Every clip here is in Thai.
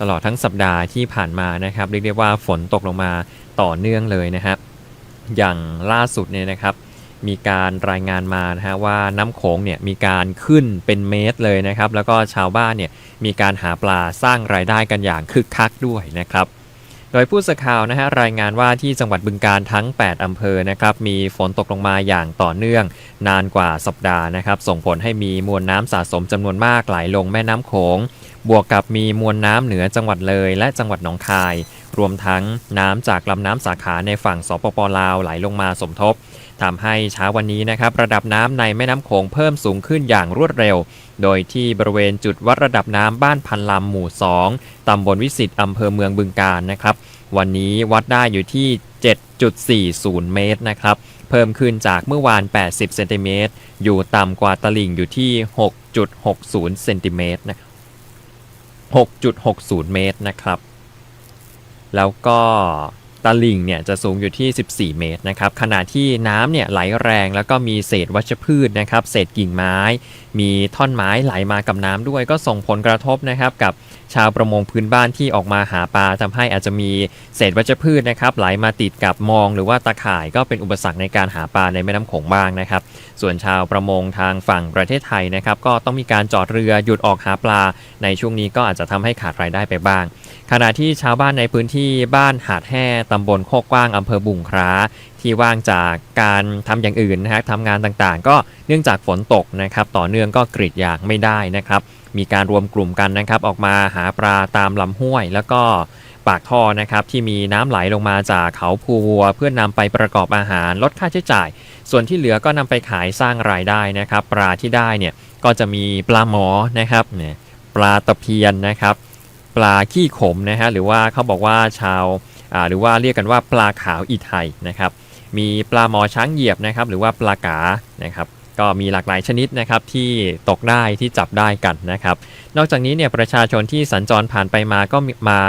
ตลอดทั้งสัปดาห์ที่ผ่านมานะครับเรียกได้ว่าฝนตกลงมาต่อเนื่องเลยนะครับอย่างล่าสุดเนี่ยนะครับ มีการรายงานมานะฮะว่าน้ำโขงเนี่ยมีการขึ้นเป็นเมตรเลยนะครับ แล้วก็ชาวบ้านเนี่ยมีการหาปลาสร้างรายได้กันอย่างคึกคักด้วยนะครับโดยผู้สื่อข่าวนะฮะรายงานว่าที่จังหวัดบึงการทั้ง 8 อำเภอนะครับมีฝนตกลงมาอย่างต่อเนื่อง นานกว่าสัปดาห์นะครับ ส่งผลให้มีมวลน้ำสะสมจำนวนมากไหลลงแม่น้ำโขง บวกกับมีมวลน้ำเหนือจังหวัดเลยและจังหวัดหนองคาย รวมทั้งน้ำจากลำน้ำสาขาในฝั่งสปปลาวไหลลงมาสมทบทำให้เช้าวันนี้นะครับระดับน้ำในแม่น้ำโขงเพิ่มสูงขึ้นอย่างรวดเร็ว โดยที่บริเวณจุดวัดระดับน้ำบ้านพันลำหมู่ 2ตำบลวิสิตอำเภอเมืองบึงการนะครับ วันนี้วัดได้อยู่ที่ 7.40 เมตรนะครับเพิ่มขึ้นจากเมื่อวาน 80 เซนติเมตรอยู่ต่ำกว่าตลิ่งอยู่ที่ 6.60 เซนติเมตรนะครับ 6.60 เมตรนะครับ แล้วก็ ตลิ่งเนี่ยจะสูงอยู่ที่ 14 เมตรนะครับขณะที่น้ำเนี่ยไหลแรงแล้วก็มีเศษวัชพืชนะครับเศษกิ่งไม้ มีท่อนไม้ไหลมากับน้ำด้วย ก็ส่งผลกระทบนะครับกับชาวประมงพื้นบ้านที่ออกมาหาปลาทำให้อาจจะมีเศษวัชพืชนะครับไหลมาติดกับมองหรือว่าตาข่ายก็เป็นอุปสรรคในการหาปลาในแม่น้ำโขงบ้างนะครับ ส่วนชาวประมงทางฝั่งประเทศไทยนะครับก็ต้องมีการจอดเรือหยุดออกหาปลา ในช่วงนี้ก็อาจจะทำให้ขาดรายได้ไปบ้าง ขณะที่ชาวบ้านในพื้นที่บ้านหาดแห่ตำบลโคกกว้างอำเภอบุงคราที่ว่างจากการทำอย่างอื่นนะฮะทำงานต่างๆ ก็เนื่องจากฝนตกนะครับต่อเนื่องก็กรีดยางไม่ได้นะครับ มีการรวมกลุ่มกันนะครับออกมาหาปลาตามลำห้วย แล้วก็ปากท่อนะครับที่มีน้ำไหลลงมาจากเขาภูวัว เพื่อนนำไปประกอบอาหารลดค่าใช้จ่าย ส่วนที่เหลือก็นำไปขายสร้างรายได้นะครับ ปลาที่ได้เนี่ยก็จะมีปลาหมอนะครับเนี่ยปลาตะเพียนนะครับ ปลาขี้ขมนะฮะหรือว่าเขาบอกว่าชาวหรือว่าเรียกกันว่าปลาขาวอีไทยนะครับ มีปลาหมอช้างเหยียบนะครับ หรือว่าปลากานะครับก็มีหลากหลายชนิดนะครับที่ตกได้ที่จับได้กันนะครับ นอกจากนี้เนี่ยประชาชนที่สัญจรผ่านไปมาก็มา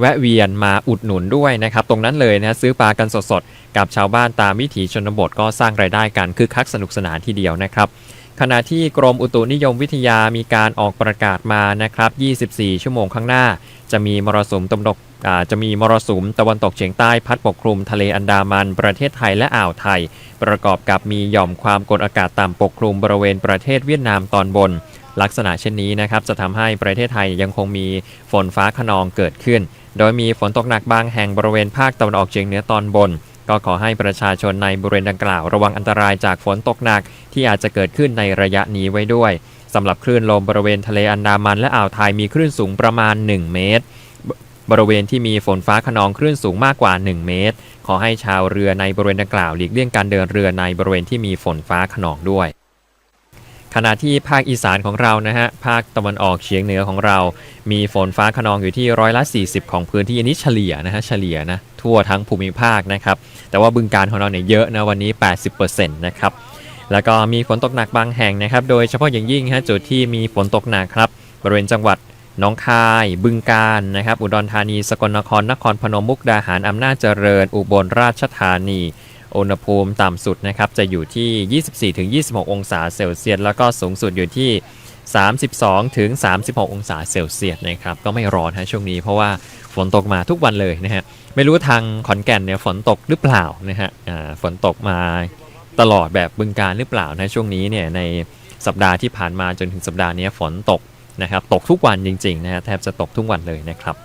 แวะเวียนมาอุดหนุนด้วยนะครับ ตรงนั้นเลยนะซื้อปลากันสดๆ กับชาวบ้านตามวิถีชนบทก็สร้างรายได้กันคือคักสนุกสนานทีเดียวนะครับขณะที่กรมอุตุนิยมวิทยามีการออกประกาศมานะครับ 24 ชั่วโมงข้างหน้า จะมีมรสุมตะวันตกอ่าจะมีมรสุมตะวันตกเฉียงใต้พัดปกคลุมทะเลอันดามัน ประเทศไทยและอ่าวไทย ประกอบกับมีหย่อมความกดอากาศต่ำปกคลุมบริเวณประเทศเวียดนามตอนบน ลักษณะเช่นนี้นะครับจะทำให้ประเทศไทยยังคงมีฝนฟ้าขนองเกิดขึ้น โดยมีฝนตกหนักบางแห่งบริเวณภาคตะวันออกเฉียงเหนือตอนบน ก็ขอให้ประชาชนในบริเวณดังกล่าวระวังอันตรายจากฝนตกหนักที่อาจจะเกิดขึ้นในระยะนี้ไว้ด้วยสำหรับคลื่นลมบริเวณทะเลอันดามันและอ่าวไทยมีคลื่นสูงประมาณ 1 เมตร บริเวณที่มีฝนฟ้าขนองคลื่นสูงมากกว่า 1 เมตร ขอให้ชาวเรือในบริเวณดังกล่าวหลีกเลี่ยงการเดินเรือในบริเวณที่มีฝนฟ้าขนองด้วย ขณะที่ภาคอีสานของเรานะฮะภาคตะวันออกเฉียงเหนือของเรา มีฝนฟ้าขนองอยู่ที่ร้อยละ 40 ของพื้นที่อันนี้เฉลี่ยนะฮะเฉลี่ยนะทั่วทั้งภูมิภาคนะครับแต่ว่าบึงการของเราเนี่ยเยอะนะวันนี้ 80%นะครับแล้วก็มีฝนตกหนักบางแห่งนะครับ โดยเฉพาะอย่างยิ่งฮะจุดที่มีฝนตกหนักครับบริเวณจังหวัดน้องคาย บึงกาฬนะครับ อุดรธานี สกลนคร นครพนม มุกดาหาร อำนาจเจริญ อุบลราชธานี อุณหภูมิต่ำสุดนะครับจะอยู่ที่ 24-26 องศาเซลเซียสแล้วก็สูงสุดอยู่ที่ 32-36 องศาเซลเซียสนะครับก็ไม่ร้อนฮะช่วงนี้เพราะว่าฝนตกมาทุกวันเลยนะฮะไม่รู้ทางขอนแก่นเนี่ยฝนตกหรือเปล่านะฮะฝนตกมาตลอดแบบบึงการหรือเปล่านะช่วงนี้เนี่ยในสัปดาห์ที่ผ่านมาจนถึงสัปดาห์นี้ฝนตกนะครับตกทุกวันจริงๆนะฮะแทบจะตกทุกวันเลยนะครับ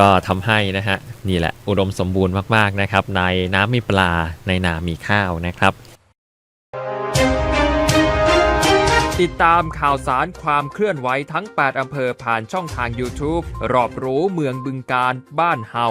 ก็ทำให้นะฮะนี่แหละอุดมสมบูรณ์มากๆนะครับ ในน้ำมีปลาในนามีข้าวนะครับ ติดตามข่าวสารความเคลื่อนไหวทั้ง 8 อำเภอผ่านช่องทาง YouTube รอบรู้เมืองบึงการบ้านเฮา